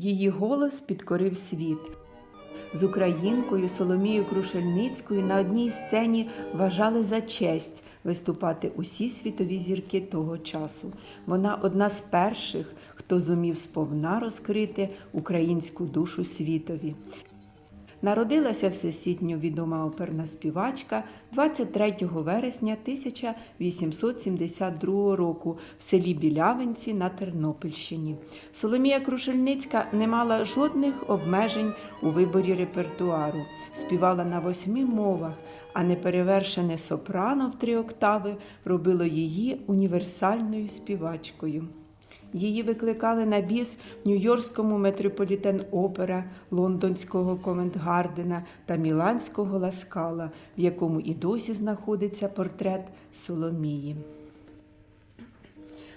Її голос підкорив світ. З українкою Соломією Крушельницькою на одній сцені вважали за честь виступати усі світові зірки того часу. Вона одна з перших, хто зумів сповна розкрити українську душу світові. Народилася всесвітньо відома оперна співачка 23 вересня 1872 року в селі Білявинці на Тернопільщині. Соломія Крушельницька не мала жодних обмежень у виборі репертуару, співала на восьми мовах, а неперевершене сопрано в три октави робило її універсальною співачкою. Її викликали на біс в Нью-Йоркському метрополітен опера, Лондонського Ковент-Гардена та Міланського Ласкала, в якому і досі знаходиться портрет Соломії.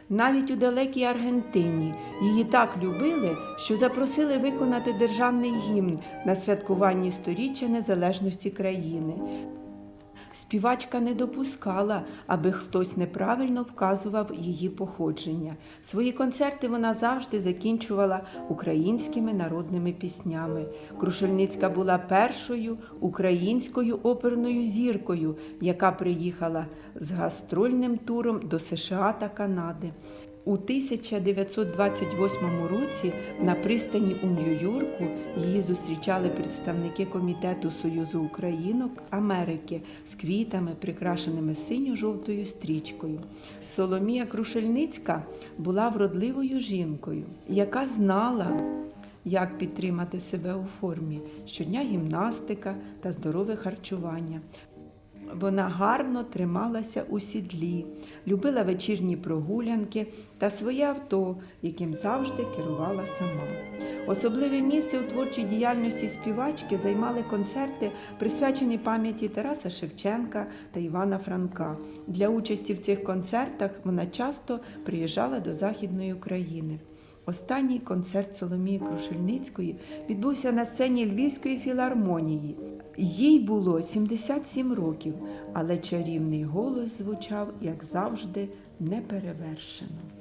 Навіть у далекій Аргентині її так любили, що запросили виконати державний гімн на святкуванні сторіччя незалежності країни. Співачка не допускала, аби хтось неправильно вказував її походження. Свої концерти вона завжди закінчувала українськими народними піснями. Крушельницька була першою українською оперною зіркою, яка приїхала з гастрольним туром до США та Канади. У 1928 році на пристані у Нью-Йорку її зустрічали представники комітету Союзу Українок Америки з квітами, прикрашеними синьо-жовтою стрічкою. Соломія Крушельницька була вродливою жінкою, яка знала, як підтримати себе у формі щодня гімнастика та здорове харчування. Вона гарно трималася у сідлі, любила вечірні прогулянки та своє авто, яким завжди керувала сама. Особливе місце у творчій діяльності співачки займали концерти, присвячені пам'яті Тараса Шевченка та Івана Франка. Для участі в цих концертах вона часто приїжджала до Західної України. Останній концерт Соломії Крушельницької відбувся на сцені Львівської філармонії. Їй було 77 років, але чарівний голос звучав, як завжди, неперевершено.